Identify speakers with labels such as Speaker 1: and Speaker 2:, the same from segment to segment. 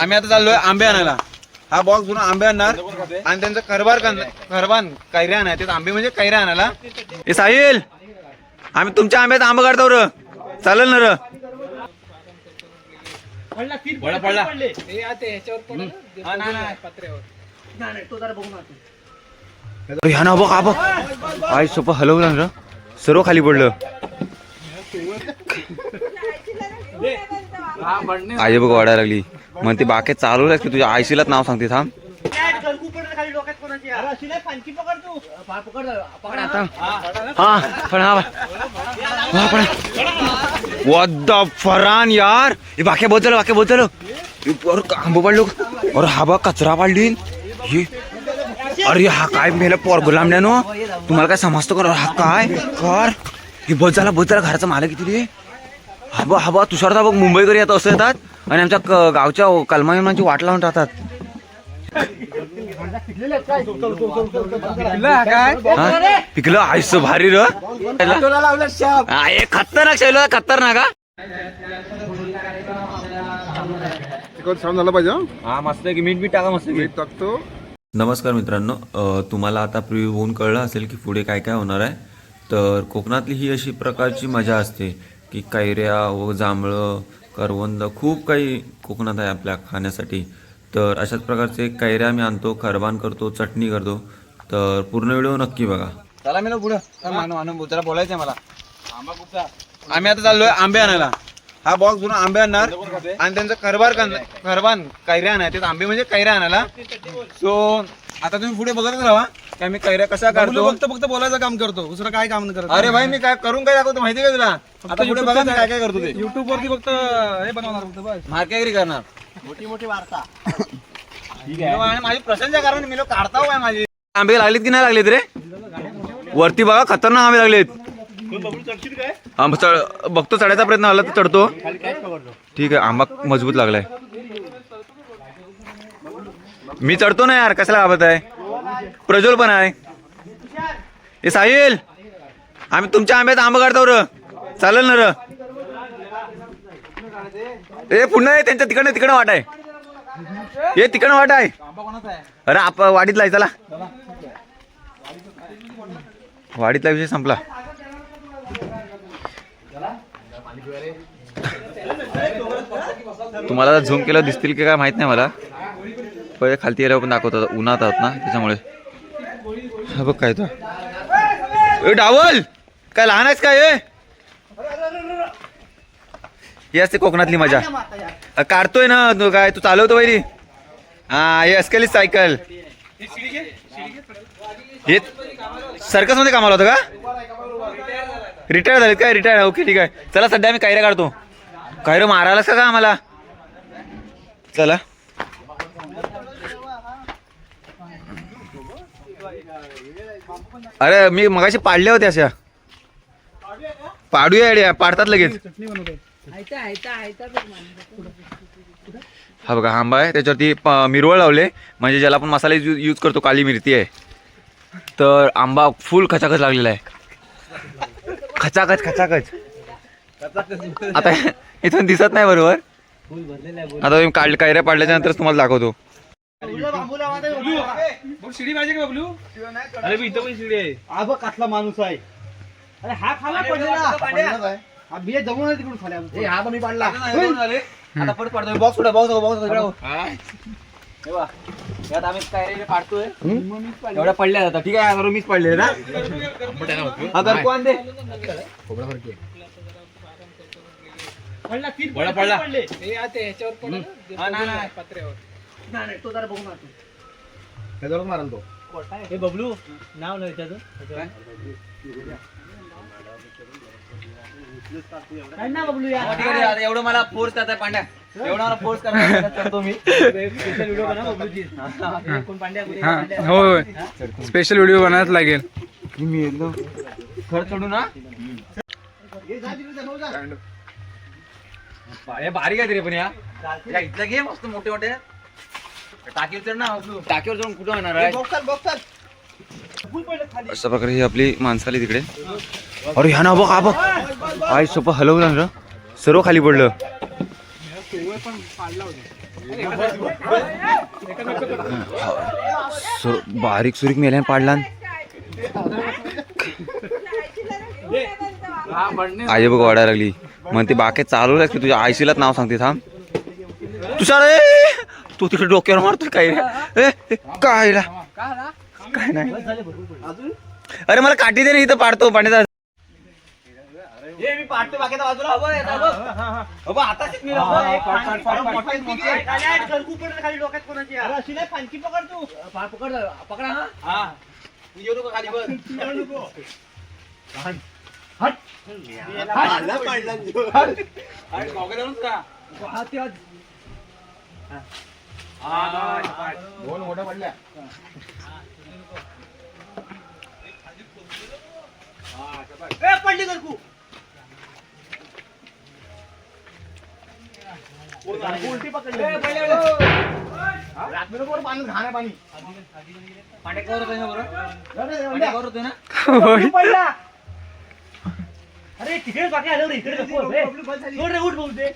Speaker 1: आम्ही आता चाललोय आंबे आणायला. हा बॉक्स भरून आंबे आणणार. आणि त्यांचं खरबार करणार. खरबान कैऱ्या आणाय ते आंबे म्हणजे कैऱ्या आणायला. हे साहिल आम्ही तुमच्या आंब्यात आंबा काढतो र. चालेल ना र? पडला पडला. ह्या ना बघ बघ. आय सोपं हलवलं ना सर्व खाली पडलं. आई बघ वाढायला लागली. मग ती बाकी चालू की तुझ्या आयशीलाच नाव सांगते थांब. हा पण हा पण फरान यार हे बाक्या बदल झालं बाक्या बोल अरे आंबो पाडलो अरे हा बा कचरा पाडली. हे अरे हा काय मेला पोर गुलामड्यानो तुम्हाला काय समजतो कर हा काय? कर. हे बस झाला बस झाला घराचा मालक किती रे हा बा हा बा तुषार बघ मुंबईकर येत असं येतात. आणि आमच्या क- गावच्या कलमाची वाट लावून राहतात. हा? पिकलं? आयस भारी र. हा, हे खतरनाक शैलो खतरनाक हा.
Speaker 2: तिखट छान झालं पाहिजे
Speaker 1: मस्त की. मीठ बीठ टाका मस्त
Speaker 2: टाकतो.
Speaker 3: नमस्कार मित्रांनो अ, तुम्हाला आता प्रिव्ह्यू होऊन कळलं असेल की पुढे काय काय होणार आहे. तर कोकणातली ही अशी प्रकारची मजा असते की कैऱ्या व जांभळं करवंद. खूप काही कोकणात आहे आपल्या खाण्यासाठी. तर अशाच प्रकारचे कैऱ्या आम्ही आणतो खरबान करतो चटणी करतो. तर पूर्ण व्हिडिओ नक्की बघा.
Speaker 1: चला मी ना पुढं चल मानव जरा बोलायचंय मला. आम्ही आता चाललोय आंबे आणायला. हा बॉक्स भरून आंबे आणणार. आणि त्यांचं खरबार करणार खरबान कैऱ्या आणायचे. आंबे म्हणजे कैऱ्या आणायला. सो आता तुम्ही पुढे बघतच राहा. की आम्ही कैऱ्या कशा काढतो?
Speaker 4: फक्त फक्त बोलायचं काम करतो. दुसरं काय काम नाही करत
Speaker 1: अरे भाई मी काय करून काय दाखवतो माहिती का तुला? आता पुढे बघा मी काय काय करतो ते.
Speaker 4: युट्यूब वरती फक्त हे बनवणार फक्त बस.
Speaker 1: मार्केगरी करणार. मोठी मोठी वार्ता. आणि माझी प्रशंसा कारण मी लोक काढता काय माझी? आंबे लागलेत की नाही लागलेत रे? वरती बघा खतरनाक आंबे लागलेत. आंबा चढ बघतो चढायचा प्रयत्न आला तर चढतो. ठीक आहे आंबा मजबूत लागलाय. मी चढतो ना यार कशाला बाबत आहे? प्रज्वल पण आहे. हे साहिल! आम्ही तुमच्या आंब्यात आंबा काढतो र. चालेल ना र. ए पुन्हा ये त्यांच्या तिकडनं तिकडं वाट आहे. ये तिकडं वाट आहे. अरे आप वाडीतला आहे चला. वाडीतला विषय संपला. तुम्हाला झूम केलं दिसतील की काय माहीत नाही मला. पहिले खालती गेल्यावर पण दाखवतात उन्हात आहोत ना त्याच्यामुळे. हा बघ काय तो. ए डावल! काय लहान आहेस काय ए? ही असते कोकणातली मजा. अ, काढतोय ना तू काय तू चालवतो वैरी हा हे असकेली सायकल. हे सर्कसमध्ये कामाला होतं का? रिटायर झालेत काय रिटायर ओके ठीक आहे. चला सध्या आम्ही कायऱ्या काढतो. कायरं मारायलाच का आम्हाला? चला. अरे मी मगाशी पाडल्या होत्या अशा. पाडूया अड्या, पाडतात लगेच. हा बघा आंबा आहे. त्याच्यावरती प- मिरवळ लावले. म्हणजे ज्याला आपण मसाले यू- यूज करतो काली मिरची आहे. तर आंबा फुल खचाखच लागलेला आहे. खचाखच खचाखच. आता इथून दिसत नाही बरोबर. आता तुम्ही काढ कायऱ्या पाडल्याच्या नंतरच तुम्हाला दाखवतो.
Speaker 4: बघ शिडी पाहिजे का बबलू? अरे मी इथं पण शिडी आहे.
Speaker 5: हा बघ कसला माणूस आहे. अरे हा खाला पडलेला. हा बिया जमून आला तिकडून खाल्या हा मी पाडला.
Speaker 1: आता परत पाडतोय. बॉक्स सोडा बॉक्स बॉक्स यात आम्ही काय पाडतोय? एवढ्या पडल्या आता. ठीक आहे मीच पडले ना हा? तर कोण दे?
Speaker 5: पडला तीन
Speaker 1: पडला, पडला.
Speaker 5: पडले.
Speaker 1: हा, नाही, नाही.
Speaker 5: नाही, नाही, तो जरा बघून हे बबलू नाव नाही त्याचं? काय? ना बबलू
Speaker 1: हो, ठीक आहे, एवढं मला फोर्स करताय पांड्या. एवढं मला फोर्स करतो मी.
Speaker 5: स्पेशल व्हिडिओ बनव बबलूची. हे कोण पांड्या?
Speaker 4: होय स्पेशल व्हिडिओ बनायला लागेल.
Speaker 1: मी एकदम खर चढू ना? हे बारीक आहे तरी पण या. या इथला घे मस्त मोठे मोठे टाकीवर चढ ना टाकीवर जाऊन कुठं आहे? अशा प्रकारे ही आपली माणसं आली तिकडे. अरे ह्या ना बघ हा बघ. आय सोपं हलवलं ना सर्व खाली पडलं. बारीक सुरीक मेल्यान पाडला. आई बघ वाढायला लागली. मग ती बाकी चालू लागते तुझ्या आयशीलाच नाव सांगते थांब. तुषार ए! तू तिकडे डोक्यावर मारतोय काय रे? ए, काय ला? काय नाही. अरे मला काठी दे ना इथं पाडतो पाण्याचा.
Speaker 2: दोन
Speaker 5: मोठा अरे तिकडे बाकी आलं इकडे सोड रे उठ बोलते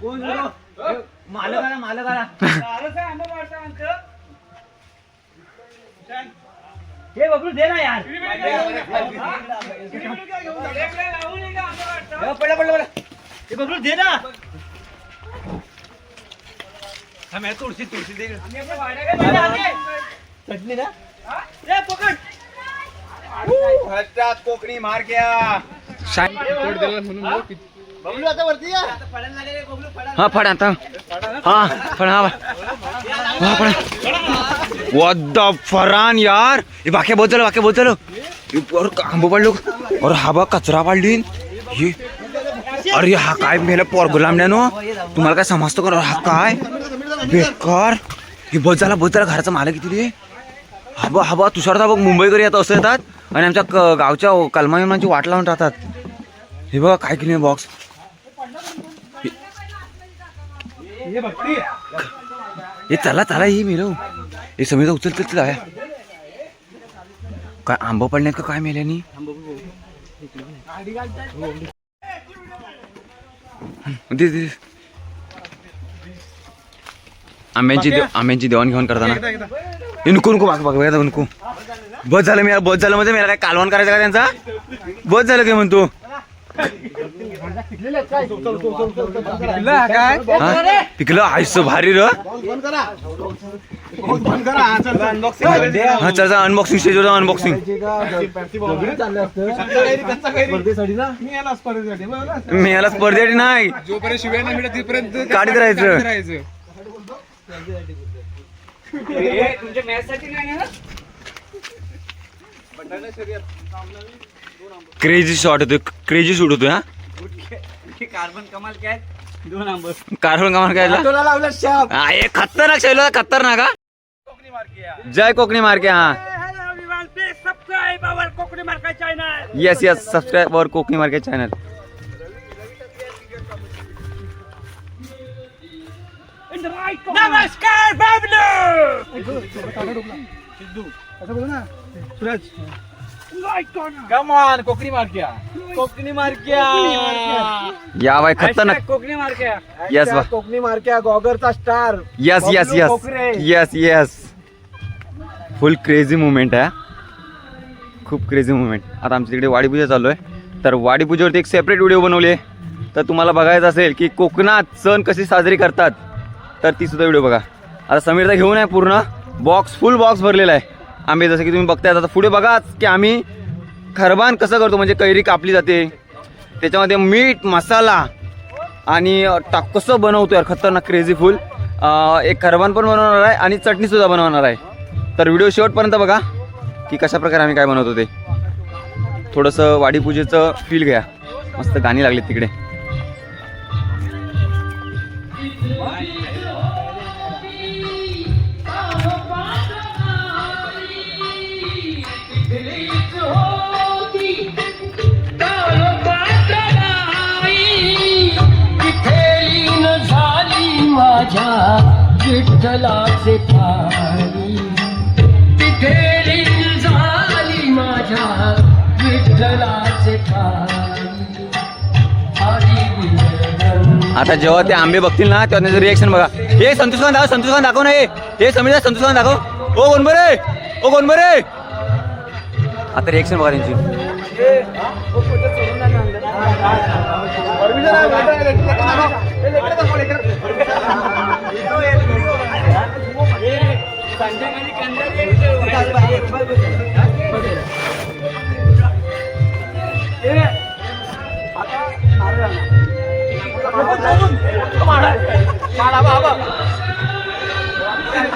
Speaker 5: कोण रे? मालक आला मालक आला हे बबलू दे ना यार. पडला पडला पडला. हे बबलू दे ना. तुळशी तुळशी दे. चटणी ना? ए पकड.
Speaker 2: हट्टात कोकणी मार
Speaker 1: शाय-
Speaker 2: बबलू आता वरती या.
Speaker 1: हा फड आता. हा फड हा हा फड. वॉट द फरान यार? हे बाक्या बोल झालं बाक्या बोल झालं अरे आंबो पाडलो? अरे हा बा कचरा पाडली हे. अरे हा काय मेला पोर गुलामड्यानो तुम्हाला काय समजतो का? हा काय? बेकार. हे बस झाला घराचा मालक किती रे? हा बा हा बा तुषार बघ मुंबईकर येत असं येतात आणि आमच्या क- गावच्या कलमाची वाट लावून राहतात. हे बघा काय केली बॉक्स हे चला चला ही मिळव हे समीर उचल चल चल काय आंबा पडण्यात का काय मेल्यानी? आंब्यांची आंब्यांची देवाणघेवाण करताना. हे नको नको बाग बघ नको. बस झालं मी बस झालं म्हणजे मला काय कालवण करायचं का त्यांचा? बस झालं काय म्हणतो? पिकलं आयस भारी र.
Speaker 2: हा, चल,
Speaker 1: अनबॉक्सिंग स्टेजवर अनबॉक्सिंग
Speaker 2: मी याला स्पर्धेसाठी
Speaker 1: नाही.
Speaker 2: जोपर्यंत नाही मिळत तिथपर्यंत
Speaker 1: काढत राहायचं. क्रेझी शॉट होतो क्रेझी शूट होतो हा.
Speaker 5: कार्बन कमाल काय दोन आंबर
Speaker 1: कारवण कामाला काय
Speaker 2: लावला शाप
Speaker 1: हा, खतरनाक शैलो खतरनाक हा जय कोकणी मार्के हा
Speaker 5: कोकणी मार्का चॅनल
Speaker 1: येस येस सबस्क्राईब वर कोकणी मार्के चॅनल
Speaker 5: नमस्कार बाबलू कमान कोकणी मार्क्या कोकणी मार्क्या
Speaker 1: या बाय खतरनाक.
Speaker 5: कोकणी मार्क्या
Speaker 1: येस बा.
Speaker 2: कोकणी मार्क्या गॉगरचा star
Speaker 1: yes yes yes yes yes full crazy movement आहे. हा. खूप क्रेझी मुवमेंट आता आमच्या तिकडे वाडीपूजा चालू आहे. तर वाडीपूजेवरती एक सेपरेट व्हिडिओ बनवली आहे. तर तुम्हाला बघायचं असेल की कोकणात सण कशी साजरी करतात. तर ती सुद्धा व्हिडिओ बघा. आता समीरचा घेऊन आहे पूर्ण. बॉक्स फुल बॉक्स भरलेला आहे. आंबे जसं की तुम्ही बघताय आता पुढे बघाच की आम्ही खरबान कसं करतो म्हणजे कैरी कापली जाते. त्याच्यामध्ये मीठ मसाला आणि टाक कसं बनवतो यार खतरनाक क्रेझी फुल एक खरबान पण बनवणार आहे आणि चटणीसुद्धा बनवणार आहे. तर व्हिडिओ शेवटपर्यंत बघा की कशाप्रकारे आम्ही काय बनवतो ते. थोडंसं वाडीपूजेचं फील घ्या. मस्त गाणी लागली तिकडे.
Speaker 6: विठ्ठलाचे ठाई तिथे लीन झाली माझ्या विठ्ठलाचे
Speaker 1: आता जेव्हा ते आंबे बघतील ना तेव्हा त्यांचं रिएक्शन बघा. हे संतोष खान दाखव संतोष खान दाखव ना हे. हे समीर संतोष खान दाखव. ओ गोनबरे ओ गोनबरे आता रिएक्शन बघा त्यांची.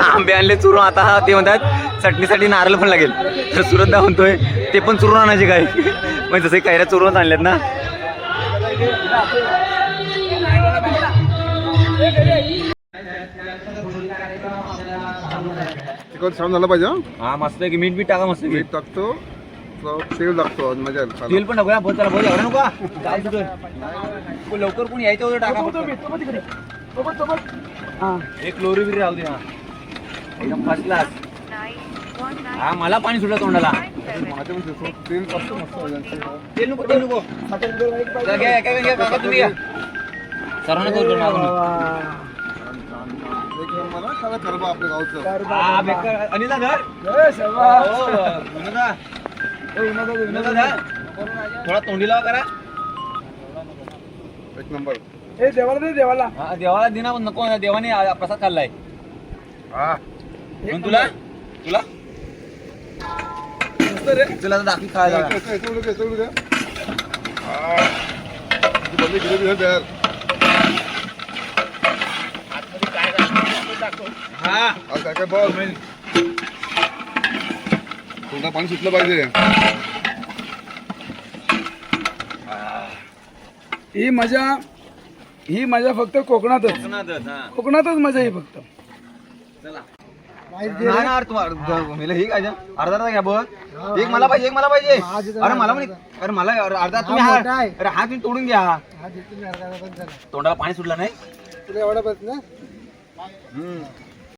Speaker 1: आंबे आणले चुरून आता ते म्हणतात चटणीसाठी नारळ पण लागेल. तर सुरतदा म्हणतोय ते पण चुरून आणायचे काय? म्हणजे जसे कैऱ्या चुरून आणल्यात ना.
Speaker 2: छान झालं पाहिजे हं?
Speaker 1: हा मस्त की. मीठ बीठ टाका मस्त
Speaker 2: मीठ टाकतो. तो तेल टाकतो मजा खायला.
Speaker 1: तेल पण टाकूया. बहुत चला बहुत एवढं नको हा. लवकर कोणी यायचं होतं? टाका फक्त. एक लोरी बिरी राहू दे हा. एकदम फर्स्ट क्लास हा मला पाणी सुटलं तोंडाला
Speaker 2: तेल-. तेल
Speaker 1: नको तेल नको जा, घ्या, घ्या, घ्या, काका, तुम्ही घ्या. सर्वांना करू मागून. हा, बेकार. अनिला धर. हो, विनोदा. विनोदा धर. थोडा तोंडी लावा करा
Speaker 2: एक नंबर
Speaker 1: हा, देवाला दिना पण नको देवाने आ- प्रसाद खाल्लाय
Speaker 2: हा
Speaker 1: तुला तुला तुला खायला
Speaker 2: पाणी सुटलं पाहिजे.
Speaker 7: ही. मजा ही मजा फक्त कोकणातच.
Speaker 1: कोकणातच.
Speaker 7: कोकणातच मजा ही फक्त.
Speaker 1: नाही ना अरे तुम्हाला मेलं हे काय ते? अर्धा अर्धा घ्या बघ एक मला पाहिजे एक मला पाहिजे. अरे मला अरे मला अरे अर्धा तुम्ही हा अरे हात तुम्ही तोडून घ्या. तोंडाला पाणी सुटलं नाही?
Speaker 7: तुला एवढा बस ना.